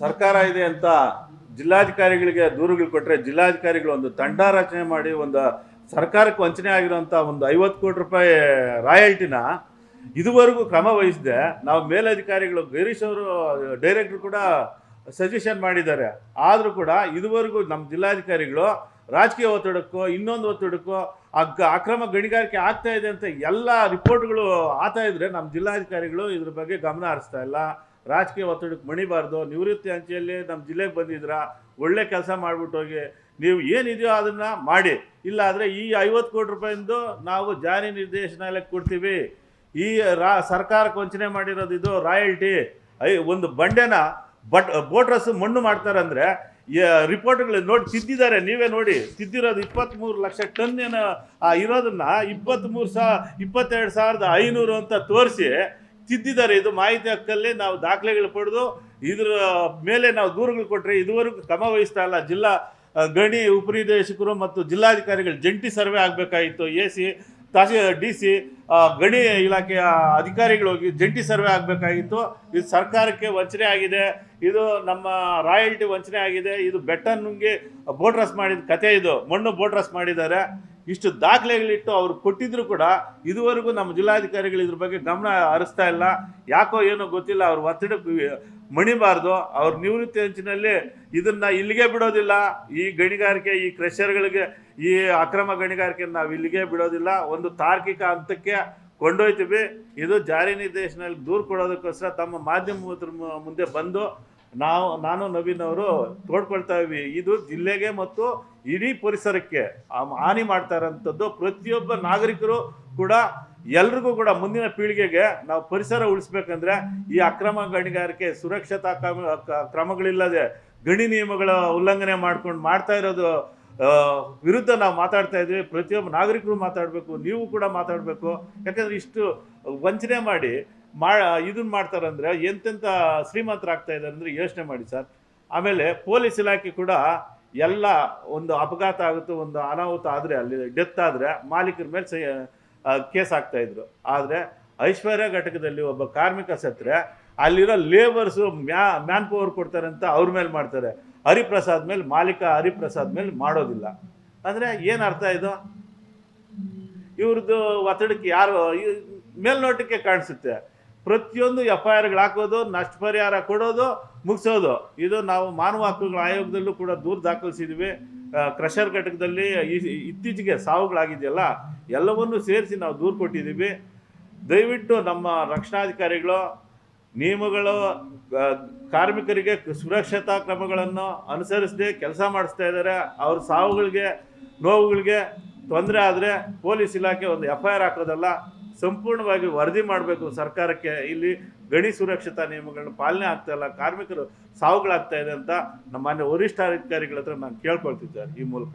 ಸರ್ಕಾರ ಇದೆ ಅಂತ ಜಿಲ್ಲಾಧಿಕಾರಿಗಳಿಗೆ ದೂರುಗಳು ಕೊಟ್ಟರೆ ಜಿಲ್ಲಾಧಿಕಾರಿಗಳು ಒಂದು ತಂಡ ರಚನೆ ಮಾಡಿ ಒಂದು ಸರ್ಕಾರಕ್ಕೆ ವಂಚನೆ ಆಗಿರುವಂಥ ಒಂದು ಐವತ್ತು ಕೋಟಿ ರೂಪಾಯಿ ರಾಯಲ್ಟಿನ ಇದುವರೆಗೂ ಕ್ರಮ ವಹಿಸಿದೆ ನಾವು ಮೇಲಧಿಕಾರಿಗಳು ಗಿರೀಶ್ ಅವರು, ಡೈರೆಕ್ಟ್ರು ಕೂಡ ಸಜೆಷನ್ ಮಾಡಿದ್ದಾರೆ. ಆದರೂ ಕೂಡ ಇದುವರೆಗೂ ನಮ್ಮ ಜಿಲ್ಲಾಧಿಕಾರಿಗಳು ರಾಜಕೀಯ ಒತ್ತಡಕ್ಕೋ, ಇನ್ನೊಂದು ಒತ್ತಡಕ್ಕೋ, ಅಗ್ ಅಕ್ರಮ ಗಣಿಗಾರಿಕೆ ಆಗ್ತಾ ಇದೆ ಅಂತ ಎಲ್ಲ ರಿಪೋರ್ಟ್ಗಳು ಆತಾ ಇದ್ರೆ ನಮ್ಮ ಜಿಲ್ಲಾಧಿಕಾರಿಗಳು ಇದ್ರ ಬಗ್ಗೆ ಗಮನ ಹರಿಸ್ತಾ ಇಲ್ಲ. ರಾಜಕೀಯ ಒತ್ತಡಕ್ಕೆ ಮಣಿಬಾರ್ದು. ನಿವೃತ್ತಿ ಅಂಚೆಯಲ್ಲಿ ನಮ್ಮ ಜಿಲ್ಲೆಗೆ ಬಂದಿದ್ರ ಒಳ್ಳೆ ಕೆಲಸ ಹೋಗಿ, ನೀವು ಏನಿದೆಯೋ ಅದನ್ನು ಮಾಡಿ. ಇಲ್ಲ ಆದರೆ ಈ ಐವತ್ತು ಕೋಟಿ ರೂಪಾಯಿಂದು ನಾವು ಜಾರಿ ನಿರ್ದೇಶನಾಲಯಕ್ಕೆ ಕೊಡ್ತೀವಿ. ಈ ರಾ, ಸರ್ಕಾರಕ್ಕೆ ವಂಚನೆ ಮಾಡಿರೋದು ಇದು ರಾಯಲ್ಟಿ. ಐ, ಒಂದು ಬಂಡೆನ ಬಟ್ ಬೋಟ್ರಸ್ ಮಣ್ಣು ಮಾಡ್ತಾರಂದರೆ ರಿಪೋರ್ಟ್ಗಳು ನೋಡಿ ತಿದ್ದಿದ್ದಾರೆ. ನೀವೇ ನೋಡಿ, ತಿದ್ದಿರೋದು ಇಪ್ಪತ್ತ್ಮೂರು ಲಕ್ಷ ಟನ್ ಏನು ಇರೋದನ್ನ ಇಪ್ಪತ್ತ್ಮೂರು ಸಾ, ಇಪ್ಪತ್ತೆರಡು ಸಾವಿರದ ಐನೂರು ಅಂತ ತೋರಿಸಿ ತಿದ್ದಿದ್ದಾರೆ. ಇದು ಮಾಹಿತಿ ಹಕ್ಕಲ್ಲಿ ನಾವು ದಾಖಲೆಗಳು ಪಡೆದು ಇದರ ಮೇಲೆ ನಾವು ದೂರುಗಳು ಕೊಟ್ಟರೆ ಇದುವರೆಗೂ ಕ್ರಮ ವಹಿಸ್ತಾ ಇಲ್ಲ. ಜಿಲ್ಲಾ ಗಣಿ ಉಪನಿರ್ದೇಶಕರು ಮತ್ತು ಜಿಲ್ಲಾಧಿಕಾರಿಗಳು ಜಂಟಿ ಸರ್ವೆ ಆಗಬೇಕಾಗಿತ್ತು ಎ ಸಿ ತಹಶೀ ಡಿ ಸಿ ಗಣಿ ಇಲಾಖೆಯ ಅಧಿಕಾರಿಗಳು ಹೋಗಿ ಜಂಟಿ ಸರ್ವೆ ಆಗಬೇಕಾಗಿತ್ತು ಇದು ಸರ್ಕಾರಕ್ಕೆ ವಂಚನೆ ಆಗಿದೆ. ಇದು ನಮ್ಮ ರಾಯಲ್ಟಿ ವಂಚನೆ ಆಗಿದೆ. ಇದು ಬೆಟ್ಟ ನುಂಗಿ ಬೋಟ್ರಸ್ ಮಾಡಿದ ಕತೆ ಇದು. ಮಣ್ಣು ಬೋಟ್ರಸ್ ಮಾಡಿದ್ದಾರೆ. ಇಷ್ಟು ದಾಖಲೆಗಳಿಟ್ಟು ಅವರು ಕೊಟ್ಟಿದ್ರು ಕೂಡ ಇದುವರೆಗೂ ನಮ್ಮ ಜಿಲ್ಲಾಧಿಕಾರಿಗಳು ಇದ್ರ ಬಗ್ಗೆ ಗಮನ ಹರಿಸ್ತಾ ಇಲ್ಲ. ಯಾಕೋ ಏನೋ ಗೊತ್ತಿಲ್ಲ, ಅವ್ರ ಒತ್ತಡಕ್ಕೆ ಮಣಿಬಾರ್ದು. ಅವ್ರ ನಿವೃತ್ತಿ ಅಂಚಿನಲ್ಲಿ ಇದನ್ನ ಇಲ್ಲಿಗೆ ಬಿಡೋದಿಲ್ಲ. ಈ ಗಣಿಗಾರಿಕೆ, ಈ ಕ್ರೆಷರ್ಗಳಿಗೆ, ಈ ಅಕ್ರಮ ಗಣಿಗಾರಿಕೆ ನಾವು ಇಲ್ಲಿಗೆ ಬಿಡೋದಿಲ್ಲ. ಒಂದು ತಾರ್ಕಿಕ ಹಂತಕ್ಕೆ ಕೊಂಡೊಯ್ತೀವಿ. ಇದು ಜಾರಿ ನಿರ್ದೇಶನಲ್ಲಿ ದೂರು ಕೊಡೋದಕ್ಕೋಸ್ಕರ ತಮ್ಮ ಮಾಧ್ಯಮದ ಮು- ಮುಂದೆ ಬಂದು ನಾವು, ನಾನು, ನವೀನ್ ಅವರು ತೋಡ್ಕೊಳ್ತಾ ಇದ್ವಿ. ಇದು ಜಿಲ್ಲೆಗೆ ಮತ್ತು ಇಡೀ ಪರಿಸರಕ್ಕೆ ಹಾನಿ ಮಾಡ್ತಾ ಇರೋಂಥದ್ದು. ಪ್ರತಿಯೊಬ್ಬ ನಾಗರಿಕರು ಕೂಡ ಎಲ್ರಿಗೂ ಕೂಡ ಮುಂದಿನ ಪೀಳಿಗೆಗೆ ನಾವು ಪರಿಸರ ಉಳಿಸ್ಬೇಕಂದ್ರೆ ಈ ಅಕ್ರಮ ಗಣಿಗಾರಿಕೆ, ಸುರಕ್ಷತಾ ಕ್ರಮ ಕ್ರಮಗಳಿಲ್ಲದೆ ಗಣಿ ನಿಯಮಗಳ ಉಲ್ಲಂಘನೆ ಮಾಡ್ಕೊಂಡು ಮಾಡ್ತಾ ಇರೋದು ವಿರುದ್ಧ ನಾವು ಮಾತಾಡ್ತಾ ಇದ್ವಿ. ಪ್ರತಿಯೊಬ್ಬ ನಾಗರಿಕರು ಮಾತಾಡಬೇಕು, ನೀವು ಕೂಡ ಮಾತಾಡಬೇಕು. ಯಾಕಂದ್ರೆ ಇಷ್ಟು ವಂಚನೆ ಮಾಡಿ ಮಾ ಇದನ್ನ ಮಾಡ್ತಾರಂದರೆ ಎಂತೆಂಥ ಶ್ರೀಮಂತರಾಗ್ತಾ ಇದ್ದಾರೆ ಅಂದರೆ ಯೋಚನೆ ಮಾಡಿ ಸರ್. ಆಮೇಲೆ ಪೊಲೀಸ್ ಇಲಾಖೆ ಕೂಡ ಎಲ್ಲ ಒಂದು ಅಪಘಾತ ಆಗುತ್ತೆ, ಒಂದು ಅನಾಹುತ ಆದರೆ ಅಲ್ಲಿ, ಡೆತ್ ಆದರೆ ಮಾಲೀಕರ ಮೇಲೆ ಸ ಕೇಸ್ ಆಗ್ತಾಯಿದ್ರು ಆದರೆ ಐಶ್ವರ್ಯ ಘಟಕದಲ್ಲಿ ಒಬ್ಬ ಕಾರ್ಮಿಕ ಸತ್ರೆ, ಅಲ್ಲಿರೋ ಲೇಬರ್ಸು ಮ್ಯಾ ಮ್ಯಾನ್ ಪವರ್ ಕೊಡ್ತಾರೆ ಅಂತ ಅವ್ರ ಮೇಲೆ ಮಾಡ್ತಾರೆ. ಹರಿಪ್ರಸಾದ್ ಮೇಲೆ, ಮಾಲೀಕ ಹರಿಪ್ರಸಾದ್ ಮೇಲೆ ಮಾಡೋದಿಲ್ಲ. ಅಂದರೆ ಏನು ಅರ್ಥ ಇದು? ಇವ್ರದ್ದು ಒತ್ತಡಕ್ಕೆ ಯಾರು ಮೇಲ್ನೋಟಕ್ಕೆ ಕಾಣಿಸುತ್ತೆ. ಪ್ರತಿಯೊಂದು ಎಫ್ ಐ ಆರ್ಗಳು ಹಾಕೋದು, ನಷ್ಟ ಪರಿಹಾರ ಕೊಡೋದು, ಮುಗಿಸೋದು. ಇದು ನಾವು ಮಾನವ ಹಕ್ಕುಗಳ ಆಯೋಗದಲ್ಲೂ ಕೂಡ ದೂರು ದಾಖಲಿಸಿದ್ವಿ. ಕ್ರಷರ್ ಘಟಕದಲ್ಲಿ ಇತ್ತೀಚೆಗೆ ಸಾವುಗಳಾಗಿದೆಯಲ್ಲ, ಎಲ್ಲವನ್ನೂ ಸೇರಿಸಿ ನಾವು ದೂರು ಕೊಟ್ಟಿದ್ದೀವಿ. ದಯವಿಟ್ಟು ನಮ್ಮ ರಕ್ಷಣಾಧಿಕಾರಿಗಳು, ನಿಯಮಗಳು ಕಾರ್ಮಿಕರಿಗೆ ಸುರಕ್ಷತಾ ಕ್ರಮಗಳನ್ನು ಅನುಸರಿಸದೆ ಕೆಲಸ ಮಾಡಿಸ್ತಾ ಇದ್ದಾರೆ. ಅವ್ರ ಸಾವುಗಳಿಗೆ, ನೋವುಗಳಿಗೆ ತೊಂದರೆ ಆದರೆ ಪೊಲೀಸ್ ಇಲಾಖೆ ಒಂದು ಎಫ್ ಐ ಆರ್ ಹಾಕೋದಲ್ಲ. ಸಂಪೂರ್ಣವಾಗಿ ವರದಿ ಮಾಡಬೇಕು ಸರ್ಕಾರಕ್ಕೆ. ಇಲ್ಲಿ ಗಣಿ ಸುರಕ್ಷತಾ ನಿಯಮಗಳನ್ನ ಪಾಲನೆ ಆಗ್ತಾ ಇಲ್ಲ, ಕಾರ್ಮಿಕರು ಸಾವುಗಳಾಗ್ತಾ ಇದೆ ಅಂತ ನಮ್ಮ ಮಾನ್ಯ ವರಿಷ್ಠಾಧಿಕಾರಿಗಳ ಹತ್ರ ನಾನು ಕೇಳ್ಕೊಳ್ತಿದ್ದೆ ಈ ಮೂಲಕ.